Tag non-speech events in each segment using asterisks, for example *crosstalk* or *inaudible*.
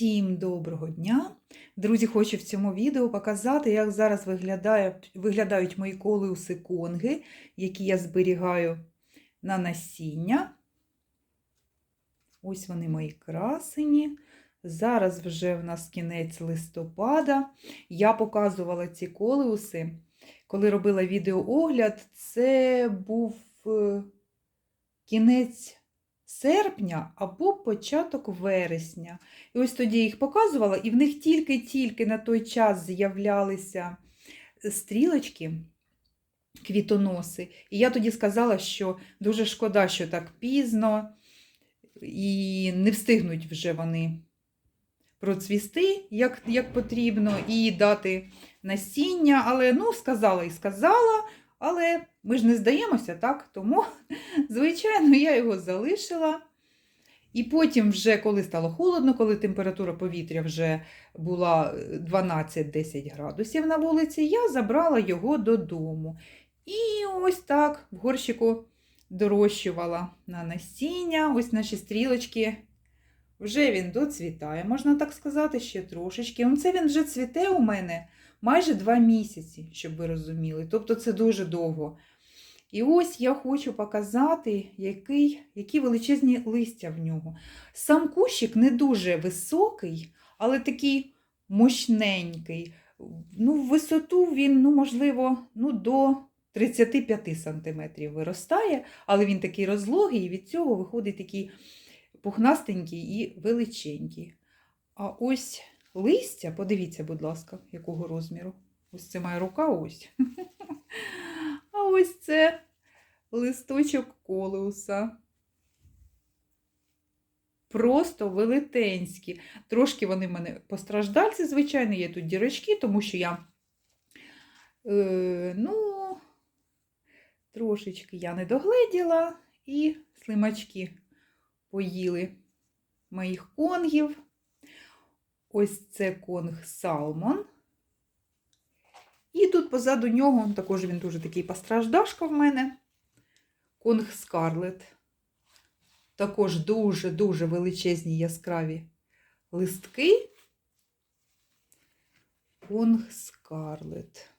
Всім доброго дня! Друзі, хочу в цьому відео показати, як зараз виглядають, виглядають мої колеуси конги, які я зберігаю на насіння. Ось вони мої красені. Зараз вже в нас кінець листопада. Я показувала ці колеуси, коли робила відеоогляд. Це був е, кінець серпня або початок вересня. І ось тоді їх показувала, і в них тільки-тільки на той час з'являлися стрілочки, квітоноси. І я тоді сказала, що дуже шкода, що так пізно, і не встигнуть вже вони процвісти, як, як потрібно, і дати насіння. Але ну, сказала і сказала. Але ми ж не здаємося, так? Тому, *laughs* звичайно, я його залишила. І потім, вже, коли стало холодно, коли температура повітря вже була 12-10 градусів на вулиці, я забрала його додому. І ось так в горщику дорощувала на насіння. Ось наші стрілочки. Вже він доцвітає, можна так сказати, ще трошечки. Це він вже цвіте у мене майже два місяці, щоб ви розуміли. Тобто це дуже довго. І ось я хочу показати, який, які величезні листя в нього. Сам кущик не дуже високий, але такий мощненький. Ну, в висоту він, ну, можливо, ну, до 35 см виростає, але він такий розлогий, і від цього виходить такий пухнастенький і величенький. А ось листя, подивіться, будь ласка, якого розміру. Ось це моя рука ось. *laughs* А ось це листочок колеуса. Просто велетенські. Трошки вони в мене постраждальці, звичайно, є тут дірочки, тому що я, е, ну, трошечки я не догледіла, і слимачки поїли моїх конгів. Ось це конг Салмон. І тут позаду нього, також він дуже такий постраждашка в мене. Конг Скарлет. Також дуже-дуже величезні яскраві листки. Конг Скарлет.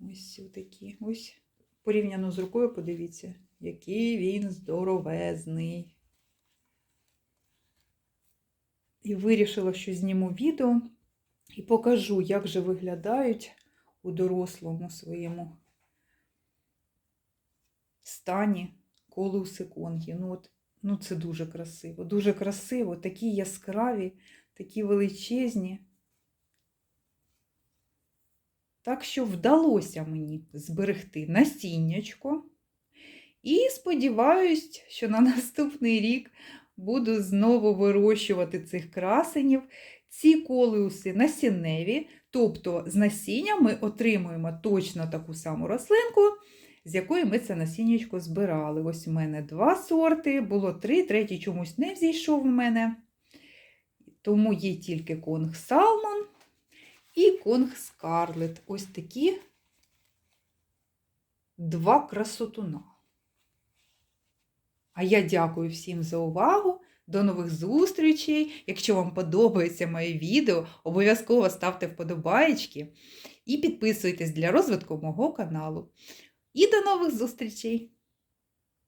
Ось такі. Ось порівняно з рукою, подивіться, який він здоровезний. І вирішила, що зніму відео і покажу, як же виглядають у дорослому своєму стані колуси конги. Ну, от, ну це дуже красиво, дуже красиво, такі яскраві, такі величезні. Так що вдалося мені зберегти насіннячко. І сподіваюсь, що на *laughs* наступний рік буду знову вирощувати цих красенів. Ці колеуси насінневі, тобто з насіння ми отримуємо точно таку саму рослинку, з якої ми це насіннячко збирали. Ось у мене два сорти, було три, третій чомусь не взійшов у мене. Тому є тільки конг Салмон і конг Скарлет. Ось такі два красотуна. А я дякую всім за увагу. До нових зустрічей. Якщо вам подобається моє відео, обов'язково ставте вподобаєчки і підписуйтесь для розвитку мого каналу. І до нових зустрічей!